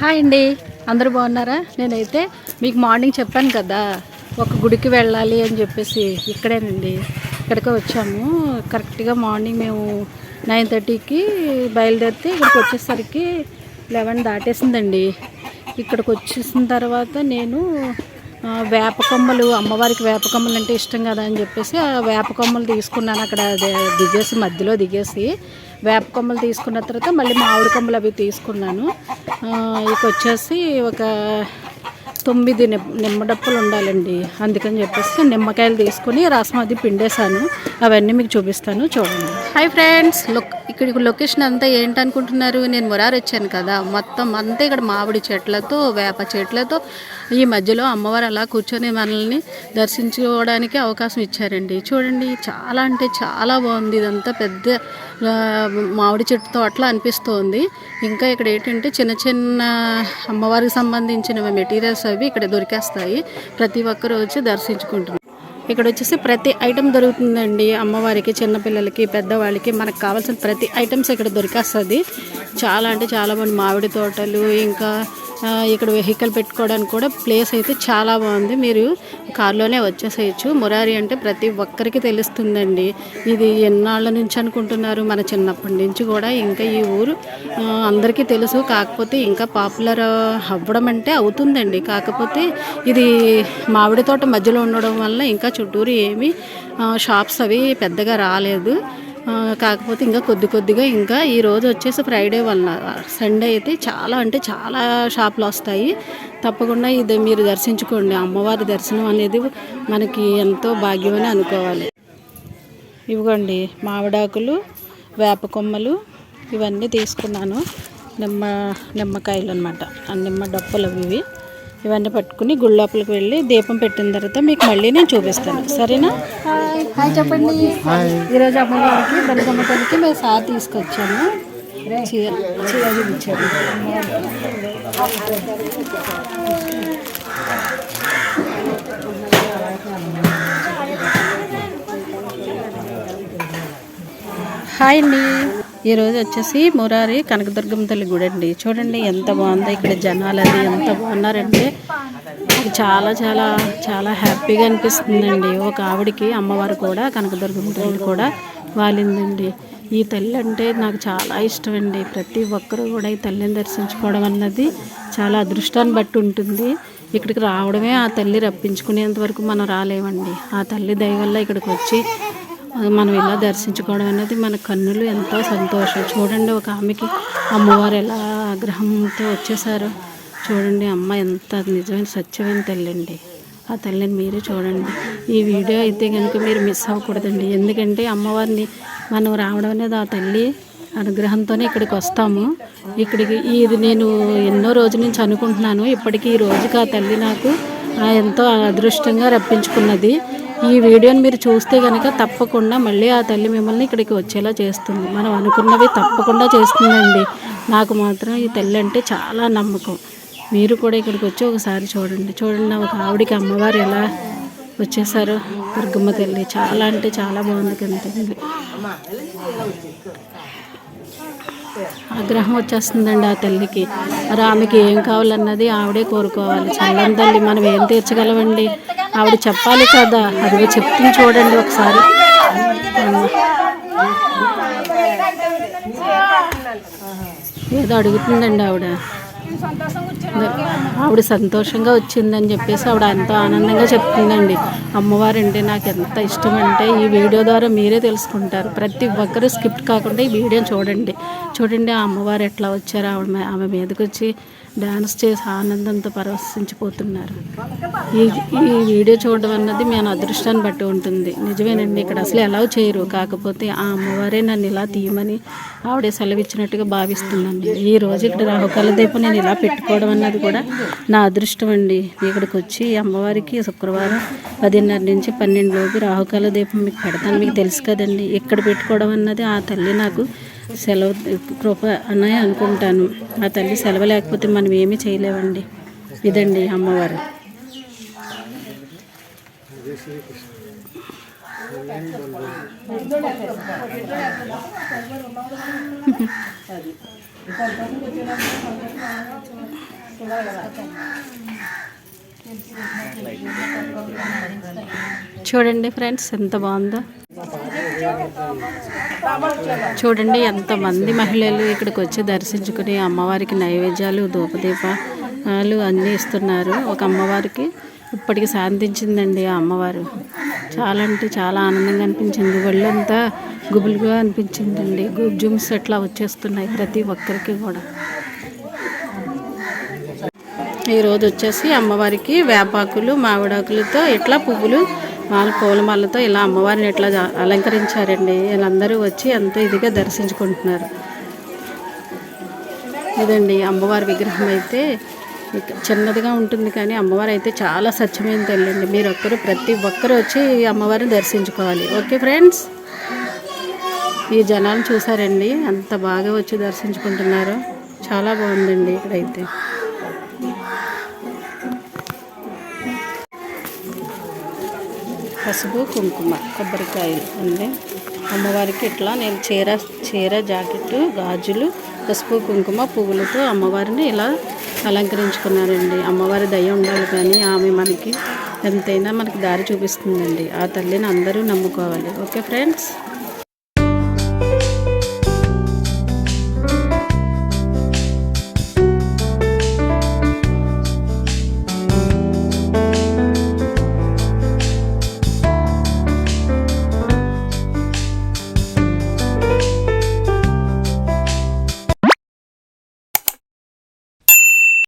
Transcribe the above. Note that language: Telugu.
హాయ్ అండి. అందరూ బాగున్నారా? నేనైతే మీకు మార్నింగ్ చెప్పాను కదా ఒక గుడికి వెళ్ళాలి అని చెప్పేసి ఇక్కడేనండి. ఇక్కడికి వచ్చాము. కరెక్ట్గా మార్నింగ్ మేము నైన్ థర్టీకి బయలుదేరితే ఇక్కడికి వచ్చేసరికి లెవెన్ దాటేసిందండి. ఇక్కడికి వచ్చేసిన తర్వాత నేను వేపకొమ్మలు వేప కొమ్మలు అమ్మవారికి వేప కొమ్మలు అంటే ఇష్టం కదా అని చెప్పేసి ఆ వేప కొమ్మలు తీసుకున్నాను. అక్కడ దిగేసి మధ్యలో దిగేసి వేప కొమ్మలు తీసుకున్న తర్వాత మళ్ళీ మామిడి కొమ్మలు అవి తీసుకున్నాను. ఇక వచ్చేసి ఒక తొమ్మిది నిమ్ నిమ్మడప్పులు ఉండాలండి. అందుకని చెప్పేసి నిమ్మకాయలు తీసుకుని రసం అది పిండేశాను. అవన్నీ మీకు చూపిస్తాను చూడండి. హాయ్ ఫ్రెండ్స్ లుక్ ఇక్కడ లొకేషన్ అంతా ఏంటనుకుంటున్నారు? నేను మురారు వచ్చాను కదా. మొత్తం అంతా ఇక్కడ మామిడి చెట్లతో వేప చెట్లతో ఈ మధ్యలో అమ్మవారు అలా కూర్చొని మనల్ని దర్శించుకోవడానికి అవకాశం ఇచ్చారండి. చూడండి చాలా అంటే చాలా బాగుంది. ఇదంతా పెద్ద మామిడి చెట్టుతో అట్లా అనిపిస్తోంది. ఇంకా ఇక్కడ ఏంటంటే చిన్న చిన్న అమ్మవారికి సంబంధించిన మెటీరియల్స్ అవి ఇక్కడ దొరికేస్తాయి. ప్రతి ఒక్కరు వచ్చి దర్శించుకుంటున్నారు. ఇక్కడ వచ్చేసి ప్రతి ఐటెం దొరుకుతుందండి అమ్మవారికి చిన్నపిల్లలకి పెద్దవాళ్ళకి. మనకు కావాల్సిన ప్రతి ఐటమ్స్ ఇక్కడ దొరికేస్తుంది. చాలా అంటే చాలా మంది మామిడి తోటలు ఇంకా ఇక్కడ వెహికల్ పెట్టుకోవడానికి కూడా ప్లేస్ అయితే చాలా బాగుంది. మీరు కారులోనే వచ్చేసేయచ్చు. మురారి అంటే ప్రతి ఒక్కరికి తెలుస్తుందండి. ఇది ఎన్నాళ్ళ నుంచి అనుకుంటున్నారు? మన చిన్నప్పటి నుంచి కూడా ఇంకా ఈ ఊరు అందరికీ తెలుసు. కాకపోతే ఇంకా పాపులర్ అవ్వడం అంటే అవుతుందండి. కాకపోతే ఇది మామిడి తోట మధ్యలో ఉండడం వల్ల ఇంకా చుట్టూరు ఏమీ షాప్స్ అవి పెద్దగా రాలేదు. కాకపోతే ఇంకా కొద్ది కొద్దిగా ఇంకా ఈ రోజు వచ్చేసి ఫ్రైడే వలన సండే అయితే చాలా అంటే చాలా షాపులు వస్తాయి. తప్పకుండా ఇది మీరు దర్శించుకోండి. అమ్మవారి దర్శనం అనేది మనకి ఎంతో భాగ్యమని అనుకోవాలి. ఇవిగోండి మామిడాకులు వేప కొమ్మలు ఇవన్నీ తీసుకున్నాను. నిమ్మ నిమ్మకాయలు అనమాట ఆ నిమ్మ డొప్పలు అవి ఇవి. ఇవన్నీ పట్టుకుని గుళ్ళోపలికి వెళ్ళి దీపం పెట్టిన తర్వాత మీకు మళ్ళీ నేను చూపిస్తాను. సరేనా? హాయ్. హాయ్ చెప్పండి. ఈరోజు అమ్మవారికి బలిగమ్మ తల్లికి మేము సార్ తీసుకొచ్చాము. చీర చీర చూపించాము హాయ్ అండి. ఈరోజు వచ్చేసి మురారి కనకదుర్గమ్మ తల్లి గుడి అండి. చూడండి ఎంత బాగుందో ఇక్కడ జనాలు అది ఎంత బాగున్నారంటే నాకు చాలా చాలా చాలా హ్యాపీగా అనిపిస్తుందండి. ఒక ఆవిడకి అమ్మవారు కూడా కనకదుర్గమ్మ తల్లి కూడా వాలిందండి. ఈ తల్లి అంటే నాకు చాలా ఇష్టం అండి ప్రతి ఒక్కరూ కూడా ఈ తల్లిని దర్శించుకోవడం అన్నది చాలా అదృష్టాన్ని బట్టి ఉంటుంది. ఇక్కడికి రావడమే ఆ తల్లి రప్పించుకునేంత వరకు మనం రాలేమండి. ఆ తల్లి దయ వల్ల ఇక్కడికి వచ్చి మనం ఇలా దర్శించుకోవడం అనేది మన కన్నులు ఎంతో సంతోషం. చూడండి ఒక ఆమెకి అమ్మవారు ఎలా ఆగ్రహంతో వచ్చేసారో. చూడండి అమ్మ ఎంత నిజమైన సత్యమైన తల్లి అండి ఆ తల్లిని మీరే చూడండి. ఈ వీడియో అయితే కనుక మీరు మిస్ అవ్వకూడదండి. ఎందుకంటే అమ్మవారిని మనం రావడం అనేది ఆ తల్లి అనుగ్రహంతోనే ఇక్కడికి వస్తాము. ఇక్కడికి ఇది నేను ఎన్నో రోజుల నుంచి అనుకుంటున్నాను. ఇప్పటికీ ఈ రోజుకి ఆ తల్లి నాకు ఎంతో అదృష్టంగా రప్పించుకున్నది. ఈ వీడియోని మీరు చూస్తే కనుక తప్పకుండా మళ్ళీ ఆ తల్లి మిమ్మల్ని ఇక్కడికి వచ్చేలా చేస్తుంది. మనం అనుకున్నవి తప్పకుండా చేస్తుందండి. నాకు మాత్రం ఈ తల్లి అంటే చాలా నమ్మకం. మీరు కూడా ఇక్కడికి వచ్చి ఒకసారి చూడండి. చూడండి ఒక ఆవిడికి అమ్మవారు ఎలా వచ్చేసారో. దుర్గమ్మ తల్లి చాలా అంటే చాలా బాగుంది కదా తల్లి. ఆగ్రహం వచ్చేస్తుందండి ఆ తల్లికి. మరి ఆమెకి ఏం కావాలన్నది ఆవిడే కోరుకోవాలి. చల్లని తల్లి మనం ఏం తీర్చగలమండి? ఆవిడ చెప్పాలి కదా అది చెప్తుంది చూడండి ఒకసారి. ఏదో అడుగుతుందండి ఆవిడ. ఆవిడ సంతోషంగా వచ్చిందని చెప్పేసి ఆవిడ ఎంతో ఆనందంగా చెప్తుందండి. అమ్మవారంటే నాకు ఎంత ఇష్టం అంటే ఈ వీడియో ద్వారా మీరే తెలుసుకుంటారు. ప్రతి ఒక్కరూ స్కిప్ట్ కాకుండా ఈ వీడియో చూడండి. చూడండి ఆ అమ్మవారు ఎట్లా వచ్చారు ఆవిడ ఆమె మీదకి వచ్చి డాన్స్ చేసి ఆనందంతో పరవశించిపోతున్నారు. ఈ ఈ వీడియో చూడడం అన్నది మన అదృష్టాన్ని బట్టి ఉంటుంది. నిజమేనండి ఇక్కడ అసలు ఎలా చేయరు. కాకపోతే ఆ అమ్మవారే నన్ను ఇలా తీయమని ఆవిడే సెలవిచ్చినట్టుగా భావిస్తున్నాను ఈ రోజు ఇక్కడ రాహుకాల దీపం నేను ఇలా పెట్టుకోవడం అన్నది కూడా నా అదృష్టం అండి. ఇక్కడికి వచ్చి అమ్మవారికి శుక్రవారం పదిన్నర నుంచి పన్నెండు లోపు రాహుకాల దీపం మీకు పెడతాను. మీకు తెలుసు కదండి ఇక్కడ పెట్టుకోవడం అన్నది ఆ తల్లి నాకు సెలవు కృప అనే అనుకుంటాను. ఆ తల్లి సెలవు లేకపోతే మనం ఏమీ చేయలేమండి. ఇదండి అమ్మవారు. చూడండి ఫ్రెండ్స్ ఎంత బాగుందో. చూడండి ఎంతమంది మహిళలు ఇక్కడికి వచ్చి దర్శించుకుని అమ్మవారికి నైవేద్యాలు ధూపదీపాలు అన్నీ ఇస్తున్నారు. ఒక అమ్మవారికి ఇప్పటికి శాంతించిందండి ఆ అమ్మవారు. చాలా అంటే చాలా ఆనందంగా అనిపించింది. ఒళ్ళంతా గుబులుగా అనిపించిందండి. గుబ్జుమ్స్ అట్లా వచ్చేస్తున్నాయి ప్రతి ఒక్కరికి కూడా. ఈరోజు వచ్చేసి అమ్మవారికి వేపాకులు మామిడాకులతో ఇట్లా పువ్వులు వాళ్ళ పూల మాలతో ఇలా అమ్మవారిని ఇట్లా అలంకరించారండి. వీళ్ళందరూ వచ్చి ఎంతో ఇదిగా దర్శించుకుంటున్నారు. ఇదండి అమ్మవారి విగ్రహం అయితే. చిన్నదిగా ఉంటుంది కానీ అమ్మవారు అయితే చాలా స్వచ్ఛమైన తల్లండి. మీరు ఒక్కరు ప్రతి ఒక్కరు వచ్చి ఈ అమ్మవారిని దర్శించుకోవాలి. Okay friends? ఈ జనాలు చూసారండి. అంత బాగా వచ్చి దర్శించుకుంటున్నారు. చాలా బాగుందండి ఇక్కడైతే. పసుపు కుంకుమ కొబ్బరికాయలు ఉంది అమ్మవారికి ఇట్లా నేను చీర చీర జాకెట్టు గాజులు పసుపు కుంకుమ పువ్వులతో అమ్మవారిని ఇలా అలంకరించుకున్నారండి. అమ్మవారి దయ ఉండాలి కానీ ఆమె మనకి ఎంతైనా మనకి దారి చూపిస్తుందండి. ఆ తల్లిని అందరూ నమ్ముకోవాలి. Okay friends?